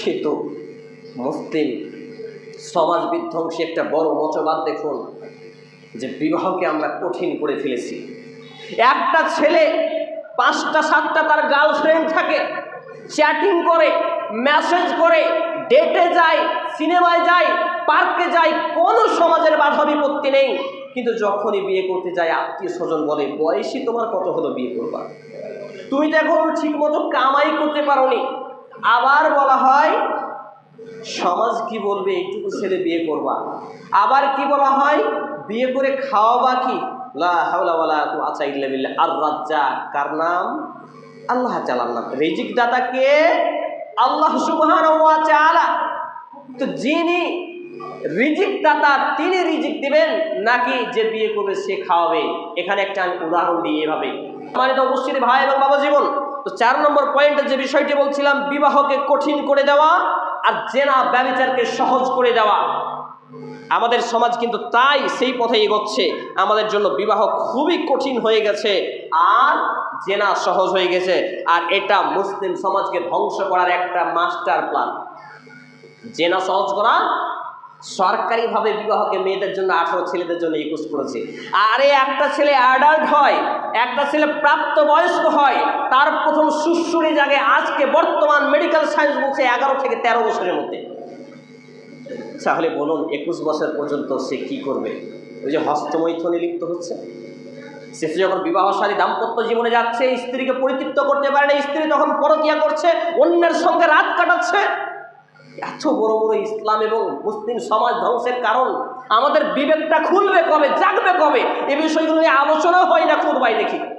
কিন্তু মুসলিম সমাজ বিধ্বংসী একটা বড় মতবাদ দেখুন যে বিবাহকে আমরা কঠিন করে ফেলেছি। একটা ছেলে পাঁচটা, সাতটা তার গার্লফ্রেন্ড থাকে চ্যাটিং করে মেসেজ করে ডেটে যায় সিনেমায় যায় পার্কে যায়, কোনো সমাজের বাধা বিপত্তি নেই। কিন্তু যখনই বিয়ে করতে যায়, আত্মীয় স্বজন বলে, বয়সী তোমার কত হলো বিয়ে করবা তুমি তো এখন ঠিক মতো কামাই করতে পারোনি। আবার বলা হয়, সমাজ কি বলবে, এইটুকু ছেলে বিয়ে করবা। আবার কি বলা হয়, বিয়ে করে খাওয়াবা কি? কুওয়াতা ইল্লা আর রাজ্জাক কার নাম? আল্লাহ তাআলার নাম। রিজিক দাতা কে আল্লাহ তাআলা। তো যিনি রিজিক দাতা তিনি রিজিক দিবেন, নাকি যে বিয়ে করবে সে খাওয়াবে? এখানে একটা উদাহরণ দিই এভাবে। মানে তো অবশ্যই ভাই এবং বাবা জীবন। তো চার নম্বর পয়েন্টে যে বিষয়টি বলছিলাম, বিবাহকে কঠিন করে দেওয়া আর জেনা ব্যবচারকে সহজ করে দেওয়া। আমাদের সমাজ কিন্তু তাই সেই পথে এগোচ্ছে। আমাদের জন্য বিবাহ খুবই কঠিন হয়ে গেছে আর জেনা সহজ হয়ে গেছে। আর এটা মুসলিম সমাজকে ধ্বংস করার একটা মাস্টার প্ল্যান জেনা সহজ করা সরকারিভাবে বিবাহকে মেয়েদের জন্য, আঠারো ছেলেদের জন্য একুশ করেছে। আরে একটা ছেলে অ্যাডাল্ট হয় একটা ছেলে প্রাপ্ত বয়স্ক হয়, তার প্রথম সুশ্রুরি জাগে আজকে বর্তমান মেডিকেল সায়েন্স বলছে এগারো থেকে তেরো বছরের মধ্যে। তাহলে বলুন, একুশ বছর পর্যন্ত সে কি করবে? ওই যে হস্তমৈথনে লিপ্ত হচ্ছে। সে যখন বিবাহসারী দাম্পত্য জীবনে যাচ্ছে, স্ত্রীকে পরিতৃপ্ত করতে পারে না, স্ত্রী তখন পরকিয়া করছে, অন্যের সঙ্গে রাত কাটাচ্ছে। এত বড় বড় ইসলাম এবং মুসলিম সমাজ ধ্বংসের কারণ আমাদের বিবেকটা খুলবে কবে, জাগবে কবে? এ বিষয়গুলো নিয়ে আলোচনা হয় না ভাই দেখি।